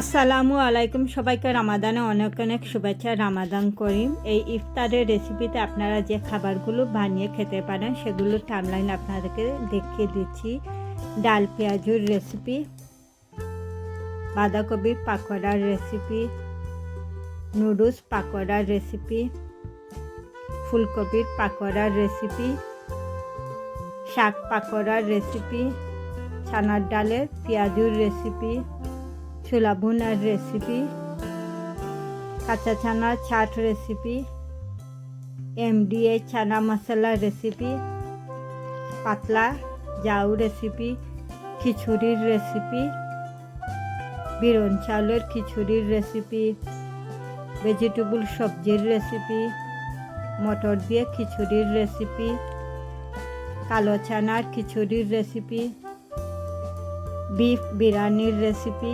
আসসালামু আলাইকুম। সবাইকে রামাদানে অনেক অনেক শুভেচ্ছা, রামাদান করিম। এই ইফতারের রেসিপিতে আপনারা যে খাবারগুলো বানিয়ে খেতে পারেন সেগুলো টাইমলাইন আপনাদেরকে দেখিয়ে দিচ্ছি। ডাল পেঁয়াজুর রেসিপি বাঁধাকপির পাকোড়ার রেসিপি নুডলস পাকোড়ার রেসিপি ফুলকপির পাকোড়ার রেসিপি শাক পাকোড়ার রেসিপি ছানার ডালের পেঁয়াজুর রেসিপি ছোলা ভুনার রেসিপি কাঁচা ছানা ছাট রেসিপি এমডিএ ছানা মশলা রেসিপি পাতলা জাউ রেসিপি খিচুড়ির রেসিপি বিরন চাউলের খিচুড়ির রেসিপি ভেজিটেবল সবজির রেসিপি মটর দিয়ে খিচুড়ির রেসিপি কালো ছানার খিচুড়ির রেসিপি বিফ বিরিয়ানির রেসিপি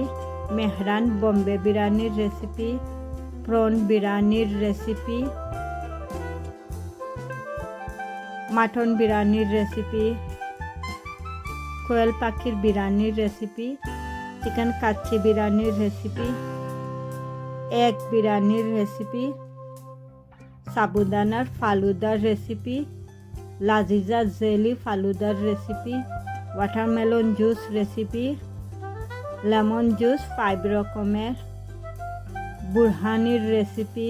মেহরান, বম্বে বিরিয়ানির রেসিপি প্রন বিরিয়ানির রেসিপি মাটন বিরিয়ানির রেসিপি কোয়েল পাখির বিরিয়ানির রেসিপি চিকেন কাচ্চি বিরিয়ানির রেসিপি এগ বিরিয়ানির রেসিপি সাবুদানার ফালুদার recipe Lazeeza jelly ফালুদার recipe watermelon juice recipe lemon juice five রকমের। বুরহানির রেসিপি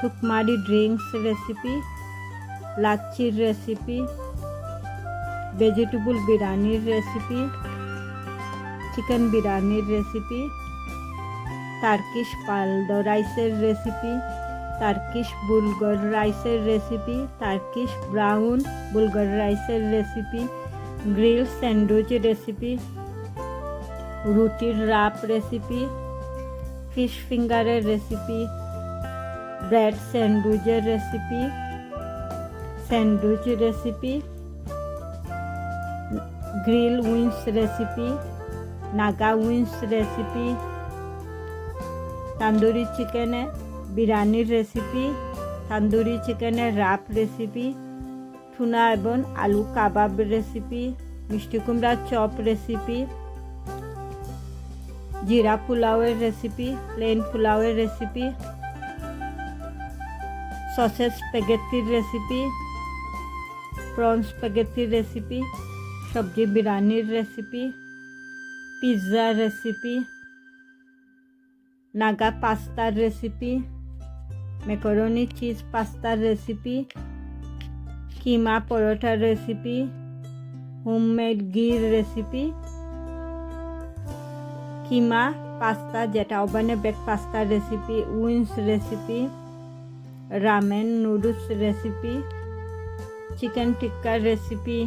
টুকমারি ড্রিঙ্কস রেসিপি লাচ্ছির রেসিপি ভেজিটেবল বিরিয়ানির রেসিপি চিকেন বিরিয়ানির রেসিপি টার্কিশ পালদ রাইসের রেসিপি টার্কিশ বুলগর রাইসের রেসিপি টার্কিশ ব্রাউন বুলগর রাইসের রেসিপি গ্রিল স্যান্ডউইচ রেসিপি রুটির রাপ রেসিপি ফিশ ফিঙ্গারের recipe bread স্যান্ডউইচের recipe sandwich recipe grill wings recipe Naga wings recipe tandoori চিকেনে বিরিয়ানির রেসিপি তান্দুরি চিকেনের রাপ রেসিপি টুনা এবং আলু কাবাব রেসিপি মিষ্টি কুমড়ার চপ রেসিপি জিরা পোলাওয়ের রেসিপি প্লেন পোলাওয়ের রেসিপি সসেজ স্প্যাগেটির রেসিপি প্রন স্প্যাগেটির রেসিপি সবজি বিরিয়ানির রেসিপি পিৎজা রেসিপি নাগা পাস্তার রেসিপি মেকরনি চিজ পাস্তার রেসিপি কিমা পরোটার রেসিপি হোমমেড গির রেসিপি কিমা পাস্তা যেটা ওভেনে bake পাস্তার recipe wings recipe ramen noodles recipe chicken টিক্কার recipe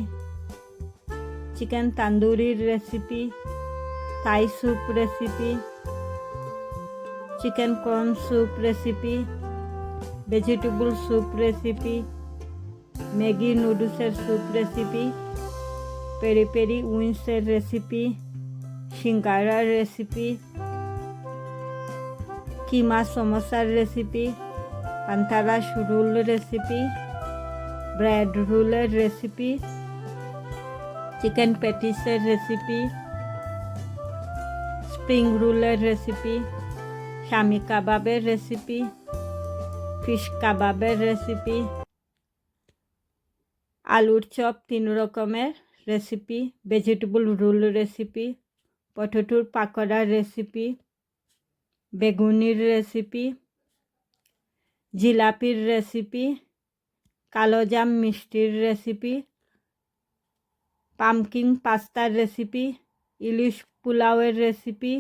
chicken তান্দুরির recipe Thai soup recipe chicken corn soup recipe vegetable soup recipe Maggi নুডলসের soup recipe peri peri উইন্সের recipe সিঙ্গারার recipe কিমা সমোসার recipe পান্তারাস roll recipe bread রুলের recipe chicken প্যাটিসের recipe spring রোলের recipe স্বামী কাবাবের রেসিপি ফিশ কাবাবের রেসিপি আলুর চপ তিন রকমের রেসিপি ভেজিটেবল রোল রেসিপি পটেটোর পাকোড়ার রেসিপি বেগুনির রেসিপি জিলাপির রেসিপি কালোজাম মিষ্টির রেসিপি পামকিং পাস্তার রেসিপি ইলিশ পোলাওয়ের রেসিপি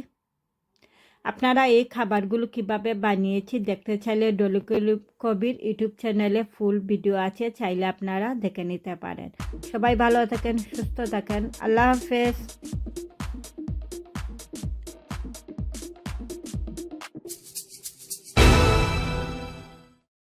আপনারা এই খাবারগুলো কীভাবে বানিয়েছি দেখতে চাইলে ডলিকুল কবির ইউটিউব চ্যানেলে ফুল ভিডিও আছে, চাইলে আপনারা দেখে নিতে পারেন। সবাই ভালো থাকেন, সুস্থ থাকেন। আল্লাহ হাফেজ।